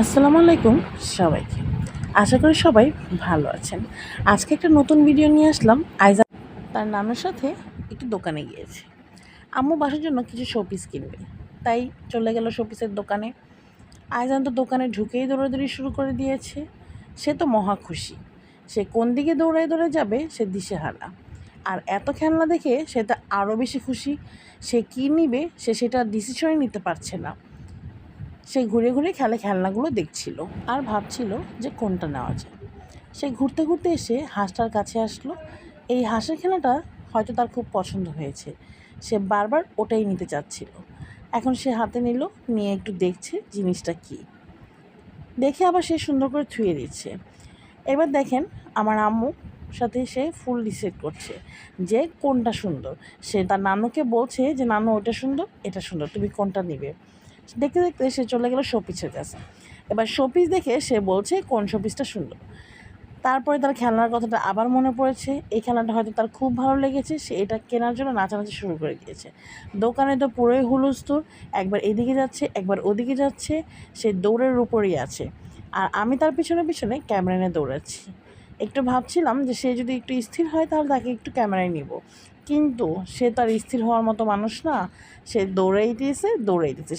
আসসালামু আলাইকুম সবাইকে। আশা করি সবাই ভালো আছেন। আজকে একটা নতুন ভিডিও নিয়ে আসলাম। আইজা তার নামের সাথে একটু দোকানে গিয়েছে। আম্মু বাসার জন্য কিছু শোপিস কিনবে। তাই চলে গেল শোপিসের দোকানে। আইজান তো দোকানে ঢুকেই দৌড়াদৌড়ি শুরু করে দিয়েছে। সে তো মহা খুশি। সে কোন দিকে দৌড়ায় দৌড়ে যাবে সে দিশে দিশেহারা। আর এত খেলনা দেখে সে তো আরও বেশি খুশি। সে কী নিবে সে সেটা ডিসিশনই নিতে পারছে না। সে ঘুরে ঘুরে খেলে খেলনাগুলো দেখছিল আর ভাবছিল যে কোনটা নেওয়া যায়। সে ঘুরতে ঘুরতে এসে হাঁসটার কাছে আসলো। এই হাঁসের খেলাটা হয়তো তার খুব পছন্দ হয়েছে। সে বারবার ওটাই নিতে চাচ্ছিল। এখন সে হাতে নিল, নিয়ে একটু দেখছে জিনিসটা কী। দেখে আবার সে সুন্দর করে থুয়ে দিচ্ছে। এবার দেখেন আমার আম্মু সাথে সে ফুল ডিসাইড করছে যে কোনটা সুন্দর। সে তার নানুকে বলছে যে, নানু ওটা সুন্দর, এটা সুন্দর, তুমি কোনটা নিবে? দেখতে দেখতে সে চলে গেল শোপিসের কাছে। এবার শোপিস দেখে সে বলছে, কোন শোপিসটা সুন্দর তারপরে তার খেলনার কথাটা আবার মনে পড়েছে। এই খেলনাটা হয়তো তার খুব ভালো লেগেছে, সে এটা কেনার জন্য নাচানাচি শুরু করে দিয়েছে। দোকানে তো পুরোই হুলস্থুল, একবার এদিকে যাচ্ছে, একবার ওদিকে যাচ্ছে, সে দৌড়ের উপরই আছে। আর আমি তার পিছনে পিছনে ক্যামেরা নিয়ে দৌড়াচ্ছি। একটু ভাবছিলাম যে সে যদি একটু স্থির হয় তাহলে তাকে একটু ক্যামেরায় নিব। কিন্তু সে তার স্থির হওয়ার মতো মানুষ না, সে দৌড়াইতেছে দৌড়াইতেছে।